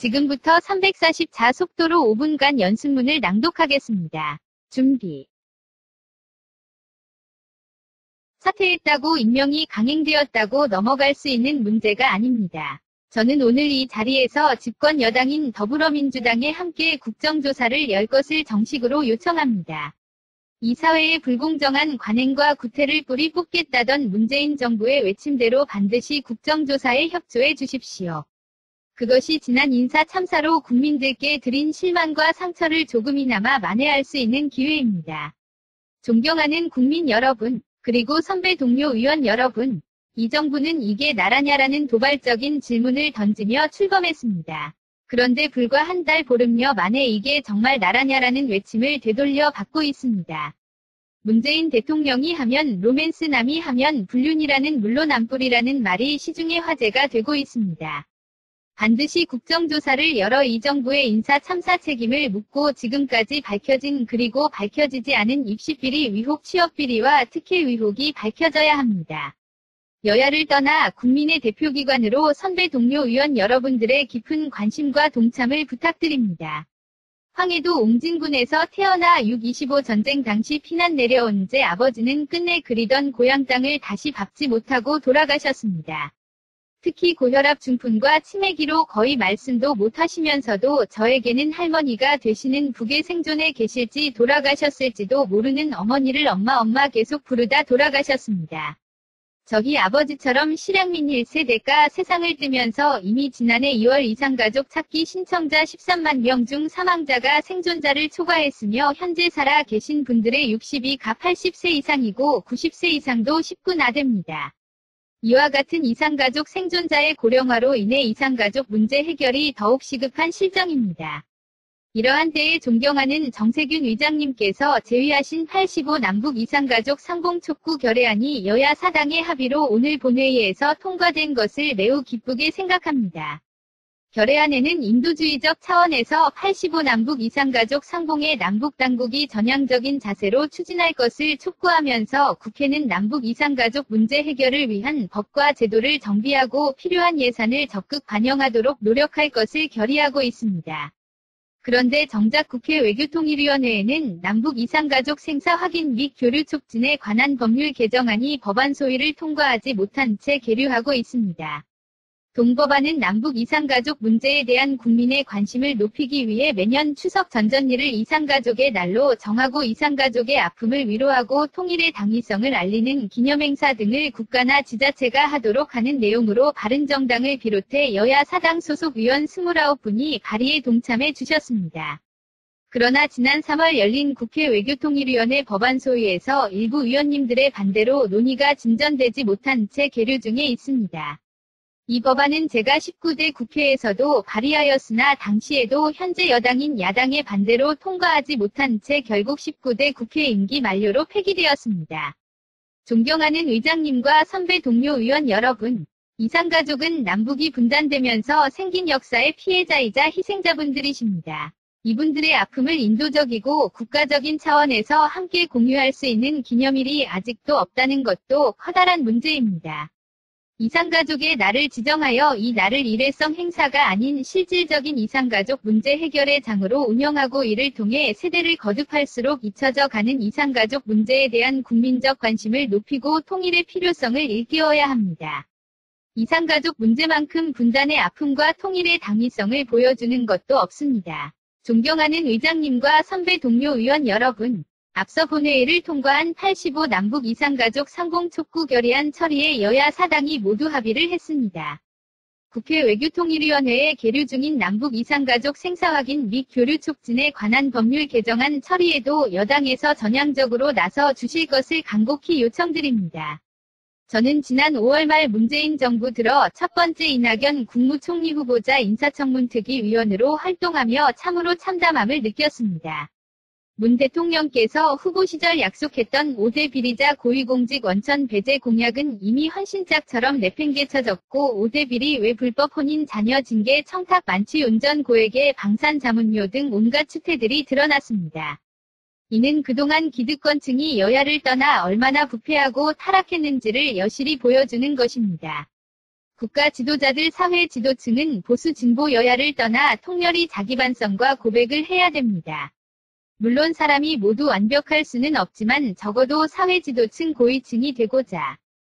지금부터 344 속도로 5분간 연습문을 낭독하겠습니다. 준비. 사퇴했다고 임명이 강행되었다고 넘어갈 수 있는 문제가 아닙니다. 저는 오늘 이 자리에서 집권 여당인 더불어민주당에 함께 국정조사를 열 것을 정식으로 요청합니다. 이 사회의 불공정한 관행과 구태를 뿌리 뽑겠다던 문재인 정부의 외침대로 반드시 국정조사에 협조해 주십시오. 그것이 지난 인사 참사로 국민들께 드린 실망과 상처를 조금이나마 만회할 수 있는 기회입니다. 존경하는 국민 여러분, 그리고 선배 동료 의원 여러분, 이 정부는 이게 나라냐라는 도발적인 질문을 던지며 출범했습니다. 그런데 불과 한 달 보름여 만에 이게 정말 나라냐라는 외침을 되돌려 받고 있습니다. 문재인 대통령이 하면 로맨스 남이 하면 불륜이라는 물론 안뿔이라는 말이 시중에 화제가 되고 있습니다. 반드시 국정조사를 열어 이 정부의 인사 참사 책임을 묻고 지금까지 밝혀진 그리고 밝혀지지 않은 입시비리 의혹 취업비리와 특혜 의혹이 밝혀져야 합니다. 여야를 떠나 국민의 대표기관으로 선배 동료 의원 여러분들의 깊은 관심과 동참을 부탁드립니다. 황해도 옹진군에서 태어나 6.25 전쟁 당시 피난 내려온 제 아버지는 끝내 그리던 고향 땅을 다시 밟지 못하고 돌아가셨습니다. 특히 고혈압 중풍과 치매기로 거의 말씀도 못하시면서도 저에게는 할머니가 되시는 북에 생존해 계실지 돌아가셨을지도 모르는 어머니를 엄마 엄마 계속 부르다 돌아가셨습니다. 저희 아버지처럼 실향민 1세대가 세상을 뜨면서 이미 지난해 2월 이상 가족 찾기 신청자 13만 명 중 사망자가 생존자를 초과했으며 현재 살아 계신 분들의 62가 80세 이상이고 90세 이상도 19나 됩니다. 이와 같은 이상가족 생존자의 고령화로 인해 이상가족 문제 해결이 더욱 시급한 실정입니다. 이러한 때에 존경하는 정세균 의장님께서 제위하신 85 남북 이상가족 상봉 촉구 결의안이 여야 사당의 합의로 오늘 본회의에서 통과된 것을 매우 기쁘게 생각합니다. 결의안에는 인도주의적 차원에서 85 남북 이상가족 상봉의 남북 당국이 전향적인 자세로 추진할 것을 촉구하면서 국회는 남북 이상가족 문제 해결을 위한 법과 제도를 정비하고 필요한 예산을 적극 반영하도록 노력할 것을 결의하고 있습니다. 그런데 정작 국회 외교통일위원회에는 남북 이상가족 생사 확인 및 교류 촉진에 관한 법률 개정안이 법안 소위를 통과하지 못한 채 계류하고 있습니다. 동법안은 남북 이상가족 문제에 대한 국민의 관심을 높이기 위해 매년 추석 전전일을 이상가족의 날로 정하고 이상가족의 아픔을 위로하고 통일의 당위성을 알리는 기념행사 등을 국가나 지자체가 하도록 하는 내용으로 바른정당을 비롯해 여야 사당 소속 의원 29분이 발의에 동참해 주셨습니다. 그러나 지난 3월 열린 국회 외교통일위원회 법안 소위에서 일부 의원님들의 반대로 논의가 진전되지 못한 채 계류 중에 있습니다. 이 법안은 제가 19대 국회에서도 발의하였으나 당시에도 현재 여당인 야당의 반대로 통과하지 못한 채 결국 19대 국회 임기 만료로 폐기되었습니다. 존경하는 의장님과 선배 동료 의원 여러분, 이상가족은 남북이 분단되면서 생긴 역사의 피해자이자 희생자분들이십니다. 이분들의 아픔을 인도적이고 국가적인 차원에서 함께 공유할 수 있는 기념일이 아직도 없다는 것도 커다란 문제입니다. 이상가족의 날을 지정하여 이 날을 일회성 행사가 아닌 실질적인 이상가족 문제 해결의 장으로 운영하고 이를 통해 세대를 거듭할수록 잊혀져 가는 이상가족 문제에 대한 국민적 관심을 높이고 통일의 필요성을 일깨워야 합니다. 이상가족 문제만큼 분단의 아픔과 통일의 당위성을 보여주는 것도 없습니다. 존경하는 의장님과 선배 동료 의원 여러분, 앞서 본회의를 통과한 85 남북 이상가족 상공 촉구 결의안 처리에 여야 사당이 모두 합의를 했습니다. 국회 외교통일위원회에 계류 중인 남북 이상가족 생사 확인 및 교류 촉진에 관한 법률 개정안 처리에도 여당에서 전향적으로 나서 주실 것을 간곡히 요청드립니다. 저는 지난 5월 말 문재인 정부 들어 첫 번째 이낙연 국무총리 후보자 인사청문특위 위원으로 활동하며 참으로 참담함을 느꼈습니다. 문 대통령께서 후보 시절 약속했던 5대 비리자 고위공직 원천 배제 공약은 이미 헌신짝처럼 내팽개쳐졌고 5대 비리 외 불법 혼인 자녀 징계 청탁 만취 운전 고액의 방산 자문료 등 온갖 추태들이 드러났습니다. 이는 그동안 기득권층이 여야를 떠나 얼마나 부패하고 타락했는지를 여실히 보여주는 것입니다. 국가 지도자들 사회 지도층은 보수 진보 여야를 떠나 통렬히 자기 반성과 고백을 해야 됩니다. 물론 사람이 모두 완벽할 수는 없지만 적어도 사회 지도층 고위층이 되고자